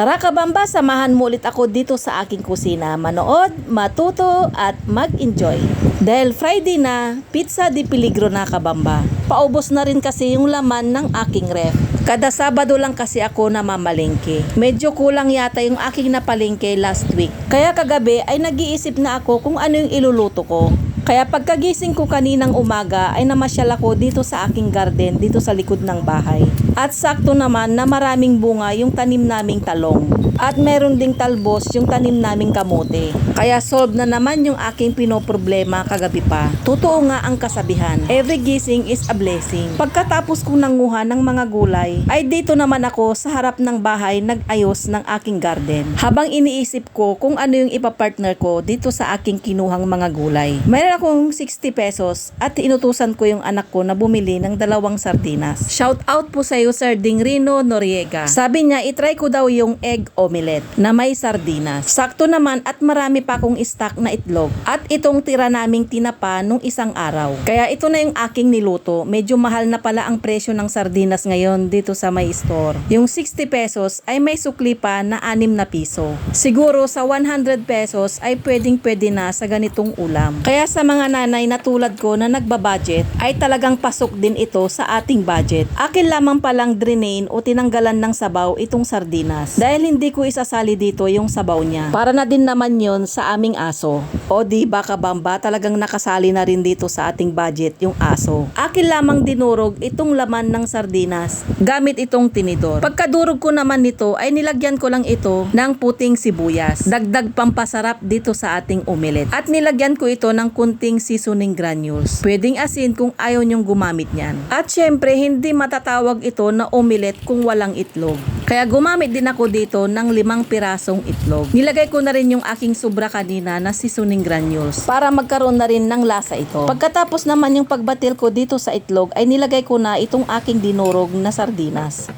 Tara kabamba, samahan mo ulit ako dito sa aking kusina. Manood, matuto at mag-enjoy. Dahil Friday na, pizza di peligro na kabamba. Paubos na rin kasi yung laman ng aking ref. Kada Sabado lang kasi ako na mamalengke. Medyo kulang yata yung aking napalengke last week. Kaya kagabi ay nag-iisip na ako kung ano yung iluluto ko. Kaya pagkagising ko kaninang umaga ay namasyal ako dito sa aking garden dito sa likod ng bahay. At sakto naman na maraming bunga yung tanim naming talong. At meron ding talbos yung tanim naming kamote. Kaya solve na naman yung aking pinoproblema kagabi pa. Totoo nga ang kasabihan. Every gising is a blessing. Pagkatapos kong nanguha ng mga gulay, ay dito naman ako sa harap ng bahay nag-ayos ng aking garden. Habang iniisip ko kung ano yung ipapartner ko dito sa aking kinuhang mga gulay. Mayroon akong 60 pesos at inutusan ko yung anak ko na bumili ng dalawang sardinas. Shout out po sa iyo Sir Ding Rino Noriega. Sabi niya itry ko daw yung egg omelette na may sardinas. Sakto naman at marami pa akong stock na itlog. At itong tira naming tinapa nung isang araw. Kaya ito na yung aking niluto. Medyo mahal na pala ang presyo ng sardinas ngayon dito sa may store. Yung 60 pesos ay may sukli pa na 6 na piso. Siguro sa 100 pesos ay pwedeng pwede na sa ganitong ulam. Kaya sa mga nanay na tulad ko na nagbabudget ay talagang pasok din ito sa ating budget. Akin lamang palang drainain o tinanggalan ng sabaw itong sardinas. Dahil hindi ko isasali dito yung sabaw niya. Para na din naman yon sa aming aso. O di ba kabamba talagang nakasali na rin dito sa ating budget yung aso. Akin lamang dinurog itong laman ng sardinas gamit itong tinidor. Pagkadurog ko naman nito ay nilagyan ko lang ito ng puting sibuyas. Dagdag pampasarap dito sa ating omelette. At nilagyan ko ito ng kunting seasoning granules. Pwedeng asin kung ayaw nyong gumamit niyan. At syempre hindi matatawag ito na omelette kung walang itlog. Kaya gumamit din ako dito ng limang pirasong itlog. Nilagay ko na rin yung aking sobra kanina na seasoning granules para magkaroon na rin ng lasa ito. Pagkatapos naman yung pagbatil ko dito sa itlog ay nilagay ko na itong aking dinurog na sardinas.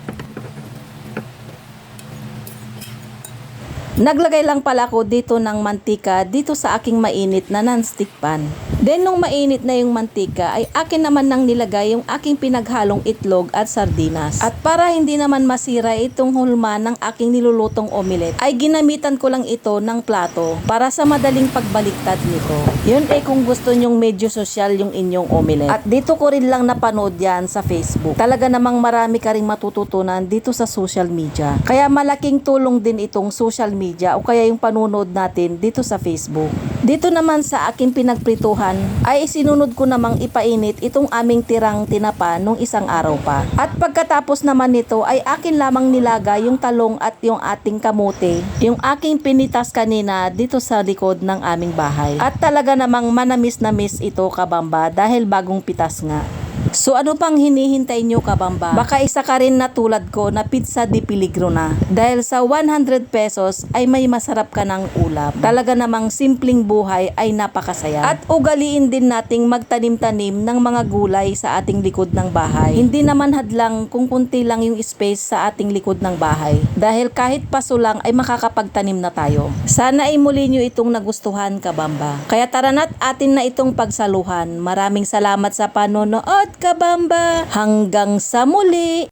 Naglagay lang pala ako dito ng mantika dito sa aking mainit na non-stick pan. Then nung mainit na yung mantika ay akin naman nang nilagay yung aking pinaghalong itlog at sardinas. At para hindi naman masira itong hulma ng aking nilulutong omelette ay ginamitan ko lang ito ng plato para sa madaling pagbaliktad nito. Yun eh kung gusto nyong medyo social yung inyong omelette. At dito ko rin lang napanood yan sa Facebook. Talaga namang marami ka ring matututunan dito sa social media. Kaya malaking tulong din itong social media o kaya yung panunod natin dito sa Facebook. Dito naman sa aking pinagprituhan ay isinunod ko namang ipainit itong aming tirang tinapa nung isang araw pa. At pagkatapos naman nito ay akin lamang nilaga yung talong at yung ating kamote, yung aking pinitas kanina dito sa likod ng aming bahay. At talaga namang manamis na miss ito kabamba dahil bagong pitas nga. So ano pang hinihintay nyo kabamba? Baka isa ka rin na tulad ko na pizza di peligro na. Dahil sa 100 pesos ay may masarap ka ng ulam. Talaga namang simpleng buhay ay napakasaya. At ugaliin din nating magtanim-tanim ng mga gulay sa ating likod ng bahay. Hindi naman hadlang kung kunti lang yung space sa ating likod ng bahay. Dahil kahit paso lang ay makakapagtanim na tayo. Sana ay muli nyo itong nagustuhan kabamba. Kaya tara na't atin na itong pagsaluhan. Maraming salamat sa panonood kabamba. Hanggang sa muli!